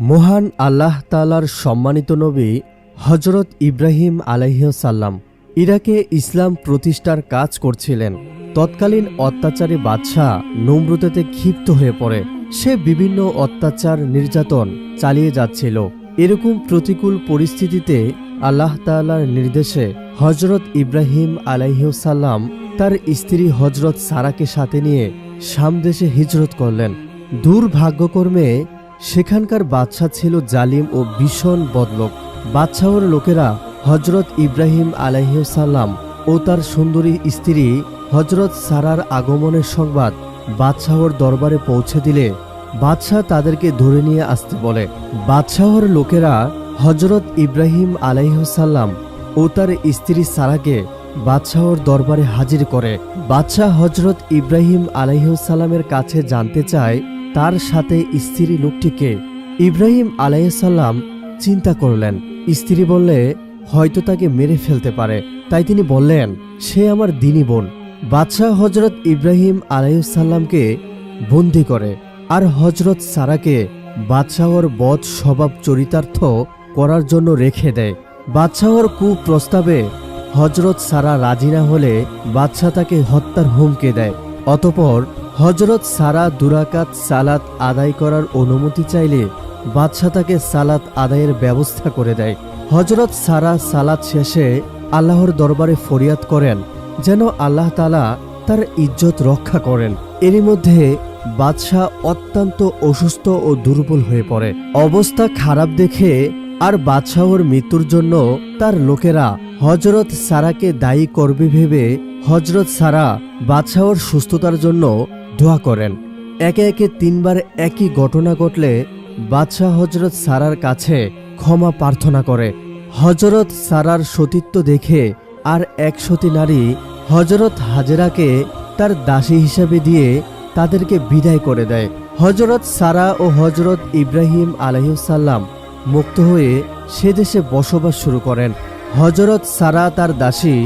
মহান আল্লাহ তালার সম্মানিত নবী হজরত ইব্রাহিম আলাইসাল্লাম ইরাকে ইসলাম প্রতিষ্ঠার কাজ করছিলেন। তৎকালীন অত্যাচারী বাদশাহ নমরুদেতে ক্ষিপ্ত হয়ে পড়ে। সে বিভিন্ন অত্যাচার নির্যাতন চালিয়ে যাচ্ছিল। এরকম প্রতিকূল পরিস্থিতিতে আল্লাহ তাআলার নির্দেশে হজরত ইব্রাহিম আলাইসাল্লাম তার স্ত্রী হজরত সারাকে সাথে নিয়ে সামদেশে হিজরত করলেন। দুর্ভাগ্যকর্মে সেখানকার বাদশাহ ছিল জালিম ও ভীষণ বদলোক। বাদশাহর লোকেরা হজরত ইব্রাহিম আলাইসাল্লাম ও তার সুন্দরী স্ত্রী হজরত সারার আগমনের সংবাদ বাদশাহর দরবারে পৌঁছে দিলে বাদশাহ তাদেরকে ধরে নিয়ে আসতে বলে। বাদশাহর লোকেরা হজরত ইব্রাহিম আলাইসাল্লাম ও তার স্ত্রী সারাকে বাদশাহর দরবারে হাজির করে। বাদশাহ হজরত ইব্রাহিম আলাইসাল্লামের কাছে জানতে চায় তার সাথে স্ত্রী লোকটিকে ইব্রাহিম আলাইসাল্লাম চিন্তা করলেন। স্ত্রী বললে, হয়তো তাকে মেরে ফেলতে পারে। তাই তিনি বললেন, সে আমার দিনী বোন। বাদশাহ হজরত ইব্রাহিম আলাইসাল্লামকে বন্দি করে আর হজরত সারাকে বাদশাহর বধ স্বভাব চরিতার্থ করার জন্য রেখে দেয়। বাদশাহর কুপ্রস্তাবে হজরত সারা রাজি না হলে বাদশাহ তাকে হত্যার হুমকে দেয়। অতপর হজরত সারা দুরাকাত সালাত আদায় করার অনুমতি চাইলে বাদশাহ তাকে সালাত আদায়ের ব্যবস্থা করে দেয়। হজরত সারা সালাত শেষে আল্লাহর দরবারে ফরিয়াদ করেন, যেন আল্লাহ তালা তার ইজ্জত রক্ষা করেন। এরই মধ্যে বাদশাহ অত্যন্ত অসুস্থ ও দুর্বল হয়ে পড়ে। অবস্থা খারাপ দেখে আর বাদশাহর মৃত্যুর জন্য তার লোকেরা হজরত সারাকে দায়ী করবে ভেবে হজরত সারা বাদশাহর সুস্থতার জন্য দোয়া করেন। একে একে তিনবার একই ঘটনা ঘটলে বাদশাহ হজরত সারার কাছে ক্ষমা প্রার্থনা করে। হজরত সারার সতীত্ব দেখে আর এক সতী নারী হজরত হাজেরাকে তার দাসী হিসাবে দিয়ে তাদেরকে বিদায় করে দেয়। হজরত সারা ও হজরত ইব্রাহিম আলহিসাল্লাম মুক্ত হয়ে সে দেশে বসবাস শুরু করেন। হজরত সারা তার দাসী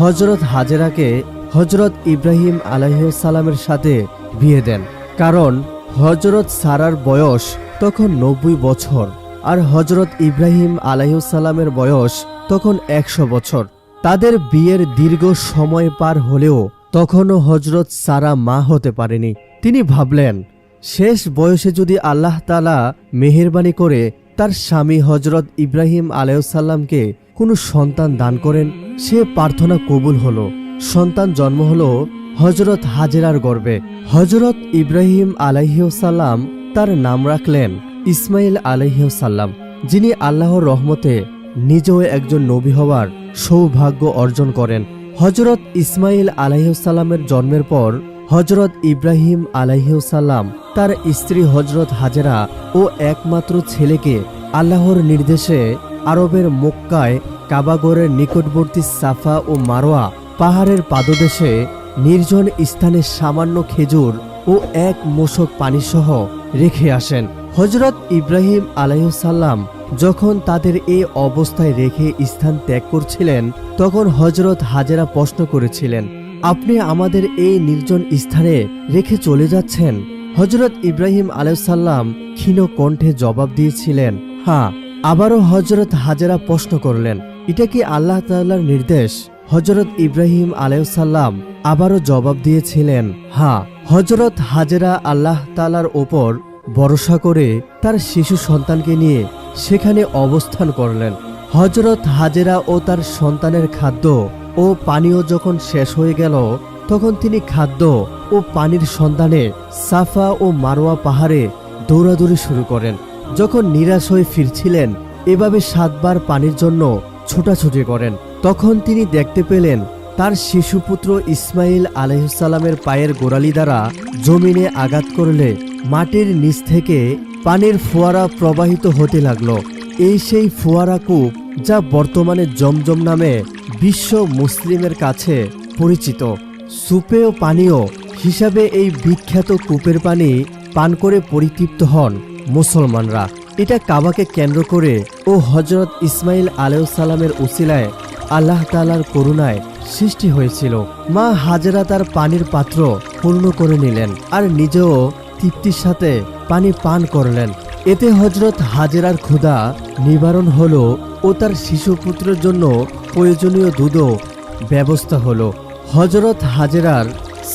হজরত হাজেরাকে হজরত ইব্রাহিম আলাইসাল্লামের সাথে বিয়ে দেন। কারণ হজরত সারার বয়স তখন নব্বই বছর আর হজরত ইব্রাহিম আলাইসাল্লামের বয়স তখন একশো বছর। তাদের বিয়ের দীর্ঘ সময় পার হলেও তখনও হজরত সারা মা হতে পারেনি। তিনি ভাবলেন, শেষ বয়সে যদি আল্লাহ তালা মেহেরবানি করে তার স্বামী হজরত ইব্রাহিম আলাইসাল্লামকে কোনো সন্তান দান করেন, সে প্রার্থনা কবুল হলো। সন্তান জন্ম হলো হজরত হাজেরার গর্বে। হজরত ইব্রাহিম আলাইসাল্লাম তার নাম রাখলেন ইসমাইল আলাইসাল্লাম যিনি আল্লাহর রহমতে নিজেও একজন নবী হওয়ার সৌভাগ্য অর্জন করেন। হজরত ইসমাইল আলাইসাল্লামের জন্মের পর হজরত ইব্রাহিম আলাইসাল্লাম তার স্ত্রী হজরত হাজেরা ও একমাত্র ছেলেকে আল্লাহর নির্দেশে আরবের মক্কায় কাবাগরের নিকটবর্তী সাফা ও মারোয়া পাহাড়ের পাদদেশে নির্জন স্থানে সামান্য খেজুর ও এক মোশক পানিসহ রেখে আসেন। হজরত ইব্রাহিম আলাইসাল্লাম যখন তাদের এই অবস্থায় রেখে স্থান ত্যাগ করছিলেন, তখন হজরত হাজেরা প্রশ্ন করেছিলেন, আপনি আমাদের এই নির্জন স্থানে রেখে চলে যাচ্ছেন? হজরত ইব্রাহিম আলাইসাল্লাম ক্ষীণ কণ্ঠে জবাব দিয়েছিলেন হ্যাঁ। আবারও হজরত হাজেরা প্রশ্ন করলেন, এটা কি আল্লাহ তাল্লার নির্দেশ? হজরত ইব্রাহিম আলাইসাল্লাম আবারও জবাব দিয়েছিলেন হ্যাঁ হজরত হাজেরা আল্লাহ তালার ওপর ভরসা করে তার শিশু সন্তানকে নিয়ে সেখানে অবস্থান করলেন। হজরত হাজেরা ও তার সন্তানের খাদ্য ও পানীয় যখন শেষ হয়ে গেল, তখন তিনি খাদ্য ও পানির সন্ধানে সাফা ও মারোয়া পাহাড়ে দৌড়াদৌড়ি শুরু করেন। যখন নিরাশ হয়ে ফিরছিলেন, এভাবে সাতবার পানির জন্য ছোটাছুটি করেন। তখন তিনি দেখতে পেলেন তার শিশুপুত্র ইসমাইল আলহিসাল্লামের পায়ের গোড়ালি দ্বারা জমিনে আঘাত করলে মাটির নিচ থেকে পানির ফোয়ারা প্রবাহিত হতে লাগল। এই সেই ফোয়ারা কূপ যা বর্তমানে জমজম নামে বিশ্ব মুসলিমের কাছে পরিচিত। সুপেয় পানীয় হিসাবে এই বিখ্যাত কূপের পানি পান করে পরিতৃপ্ত হন মুসলমানরা। এটা কাবাকে কেন্দ্র করে ও হজরত ইসমাইল আলাইসাল্লামের উসিলায় আল্লাহ তালার করুণায় সৃষ্টি হয়েছিল। মা হাজেরা তার পানির পাত্র পূর্ণ করে নিলেন আর নিজেও তৃপ্তির সাথে পানি পান করলেন। এতে হজরত হাজেরার ক্ষুধা নিবারণ হলো ও তার শিশুপুত্রের জন্য প্রয়োজনীয় দুধও ব্যবস্থা হলো। হজরত হাজেরার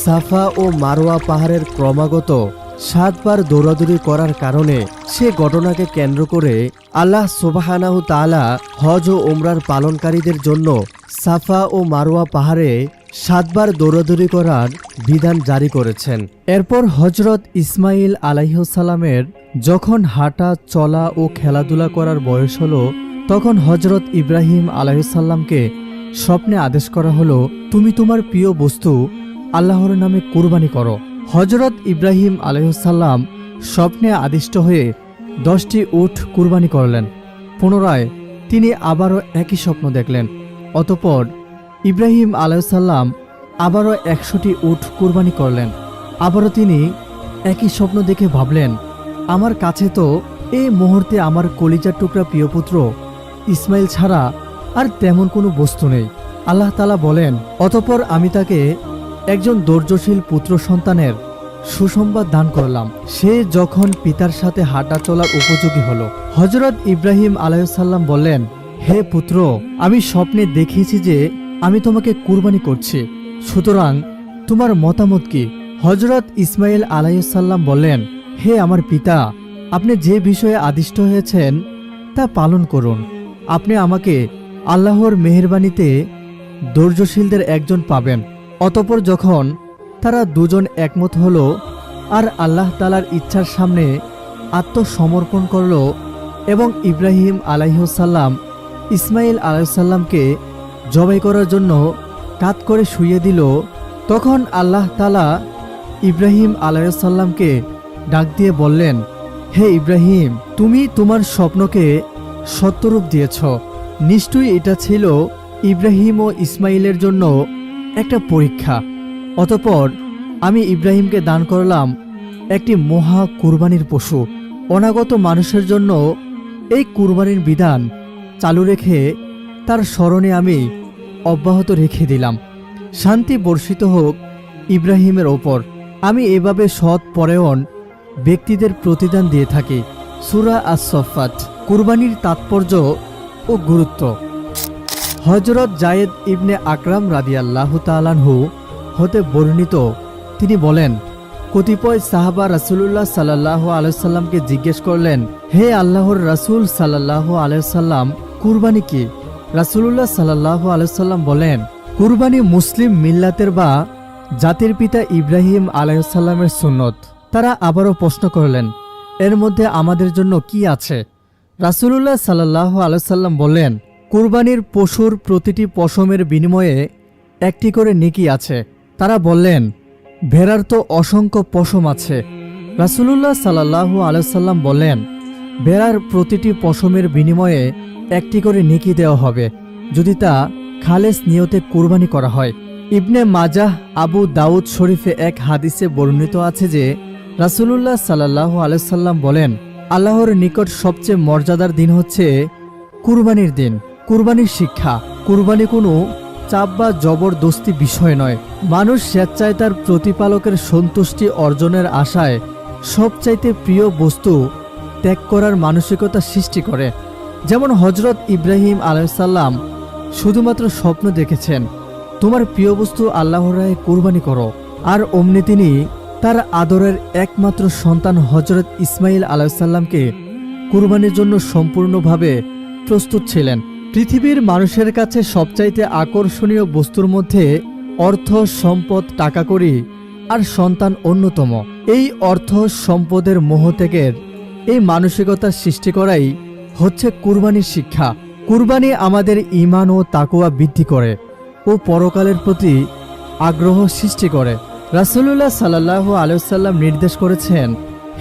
সাফা ও মারোয়া পাহাড়ের ক্রমাগত সাতবার দৌড়াদৌড়ি করার কারণে সে ঘটনাকে কেন্দ্র করে আল্লাহ সুবাহানাহু তাআলা হজ ও ওমরার পালনকারীদের জন্য সাফা ও মারোয়া পাহাড়ে সাতবার দৌড়াদৌড়ি করার বিধান জারি করেছেন। এরপর হজরত ইসমাইল আলাইহসালামের যখন হাঁটা, চলা ও খেলাধুলা করার বয়স হলো, তখন হজরত ইব্রাহিম আলাইসাল্লামকে স্বপ্নে আদেশ করা হলো, তুমি তোমার প্রিয় বস্তু আল্লাহর নামে কুরবানি করো। হজরত ইব্রাহিম আলাইসাল্লাম স্বপ্নে আদিষ্ট হয়ে দশটি উঠ কুরবানি করলেন। পুনরায় তিনি আবারও একই স্বপ্ন দেখলেন। অতপর ইব্রাহিম আলাইসাল্লাম আবারও একশোটি উঠ কুরবানি করলেন। আবারও তিনি একই স্বপ্ন দেখে ভাবলেন, আমার কাছে তো এই মুহূর্তে আমার কলিজার টুকরা প্রিয়পুত্র ইসমাইল ছাড়া আর তেমন কোনো বস্তু নেই। আল্লাহ তালা বলেন, অতপর আমি তাকে একজন ধৈর্যশীল পুত্র সন্তানের সুসংবাদ দান করলাম। সে যখন পিতার সাথে হাঁটা চলার উপযোগী হলো। হজরত ইব্রাহিম আলাইসাল্লাম বললেন, হে পুত্র, আমি স্বপ্নে দেখিয়েছি যে আমি তোমাকে কুরবানি করছি। সুতরাং তোমার মতামত কি? হজরত ইসমাইল আলাইসাল্লাম বললেন, হে আমার পিতা, আপনি যে বিষয়ে আদিষ্ট হয়েছেন তা পালন করুন। আপনি আমাকে আল্লাহর মেহেরবানিতে ধৈর্যশীলদের একজন পাবেন। অতপর যখন তারা দুজন একমত হল আর আল্লাহ তালার ইচ্ছার সামনে আত্মসমর্পণ করল এবং ইব্রাহিম আলাইহসাল্লাম ইসমাইল আলাইসাল্লামকে জবাই করার জন্য কাত করে শুইয়ে দিল, তখন আল্লাহ তালা ইব্রাহিম আলাইসাল্লামকে ডাক দিয়ে বললেন, হে ইব্রাহিম, তুমি তোমার স্বপ্নকে সত্যরূপ দিয়েছ। নিশ্চয়ই এটা ছিল ইব্রাহিম ও ইসমাইলের জন্য একটা পরীক্ষা। অতপর আমি ইব্রাহিমকে দান করলাম একটি মহা কুরবানির পশু। অনাগত মানুষের জন্য এই কুরবানির বিধান চালু রেখে তার স্মরণে আমি অব্যাহত রেখে দিলাম। শান্তি বর্ষিত হোক ইব্রাহিমের ওপর। আমি এভাবে সৎ পরায়ণ ব্যক্তিদের প্রতিদান দিয়ে থাকি। সুরা আসফাত কুরবানির তাৎপর্য ও গুরুত্ব। হজরত জায়েদ ইবনে আকরাম রাদিয়াল্লাহ তালানহু হতে বর্ণিত। তিনি বলেন, কতিপয় সাহাবা রাসুলুল্লাহ সাল্লাহ আলাইসাল্লামকে জিজ্ঞেস করলেন, হে আল্লাহর রাসুল সাল্লাহ আলাইসাল্লাম কুরবানি কি? রাসুলুল্লাহ সাল্লাহ আলাইসাল্লাম বলেন, কুরবানি মুসলিম মিল্লাতের বা জাতির পিতা ইব্রাহিম আলাইসাল্লামের সুন্নত। তারা আবারও প্রশ্ন করলেন, এর মধ্যে আমাদের জন্য কি আছে? রাসুলুল্লাহ সাল্লাহ আলাইসাল্লাম বললেন কুরবানির পশুর প্রতিটি পশমের বিনিময়ে একটি করে নেকি আছে। তারা বললেন, ভেড়ার তো অসংখ্য পশম আছে। রাসুলুল্লাহ সাল্লাহু আলাইসাল্লাম বললেন, ভেড়ার প্রতিটি পশমের বিনিময়ে একটি করে নেকি দেওয়া হবে। যদি তা খালেস নিয়তে কুরবানি করা হয়। ইবনে মাজাহ আবু দাউদ শরীফে এক হাদিসে বর্ণিত আছে যে, রাসুলুল্লাহ সাল্লাহু আলাইসাল্লাম বলেন, আল্লাহর নিকট সবচেয়ে মর্যাদার দিন হচ্ছে কুরবানির দিন। কুরবানির শিক্ষা। কুরবানি কোনো চাপ বা জবরদস্তি বিষয় নয়। মানুষ স্বেচ্ছায় তার প্রতিপালকের সন্তুষ্টি অর্জনের আশায় সবচাইতে প্রিয় বস্তু ত্যাগ করার মানসিকতা সৃষ্টি করে। যেমন হজরত ইব্রাহিম আলাইসাল্লাম শুধুমাত্র স্বপ্ন দেখেছেন, তোমার প্রিয় বস্তু আল্লাহর রায়ে কুরবানি করো। আর অমনি তিনি তার আদরের একমাত্র সন্তান হজরত ইসমাইল আলাইসাল্লামকে কুরবানির জন্য সম্পূর্ণভাবে প্রস্তুত ছিলেন। পৃথিবীর মানুষের কাছে সবচাইতে আকর্ষণীয় বস্তুর মধ্যে অর্থ, সম্পদ টাকা করি আর সন্তান অন্যতম। এই অর্থ, সম্পদের মোহ ত্যাগের এই মানসিকতা সৃষ্টি করাই হচ্ছে কুরবানির শিক্ষা। কুরবানি আমাদের ইমান ও তাকুয়া বৃদ্ধি করে ও পরকালের প্রতি আগ্রহ সৃষ্টি করে। রাসুলুল্লাহ সাল্লাহ আলসাল্লাম নির্দেশ করেছেন,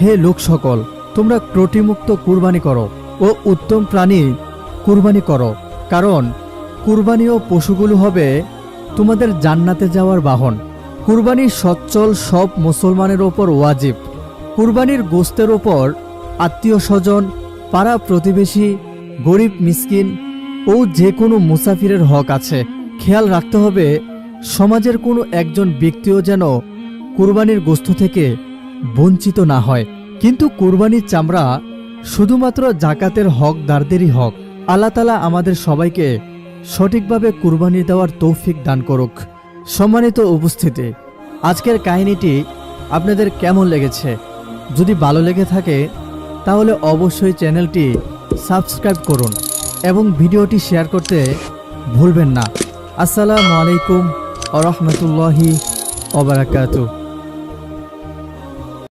হে লোক সকল তোমরা ক্রটিমুক্ত কুরবানি করো ও উত্তম প্রাণী কুরবানি করো, কারণ কুরবানি ও পশুগুলো হবে তোমাদের জান্নাতে যাওয়ার বাহন। কুরবানি সচ্ছল সব মুসলমানের ওপর ওয়াজিব। কুরবানির গোস্তের ওপর আত্মীয় স্বজন, পাড়া প্রতিবেশী, গরিব মিসকিন ও যে কোনো মুসাফিরের হক আছে। খেয়াল রাখতে হবে, সমাজের কোনো একজন ব্যক্তিও যেন কুরবানির গোস্ত থেকে বঞ্চিত না হয়। কিন্তু কুরবানির চামড়া শুধুমাত্র জাকাতের হকদারদেরই হক। আল্লাহ তালা আমাদের সবাইকে সঠিকভাবে কুরবানি দেওয়ার তৌফিক দান করুক। সম্মানিত উপস্থিতি, আজকের কাহিনীটি আপনাদের কেমন লেগেছে? যদি ভালো লেগে থাকে, তাহলে অবশ্যই চ্যানেলটি সাবস্ক্রাইব করুন এবং ভিডিওটি শেয়ার করতে ভুলবেন না। আসসালামু আলাইকুম আ ওবরাকাতু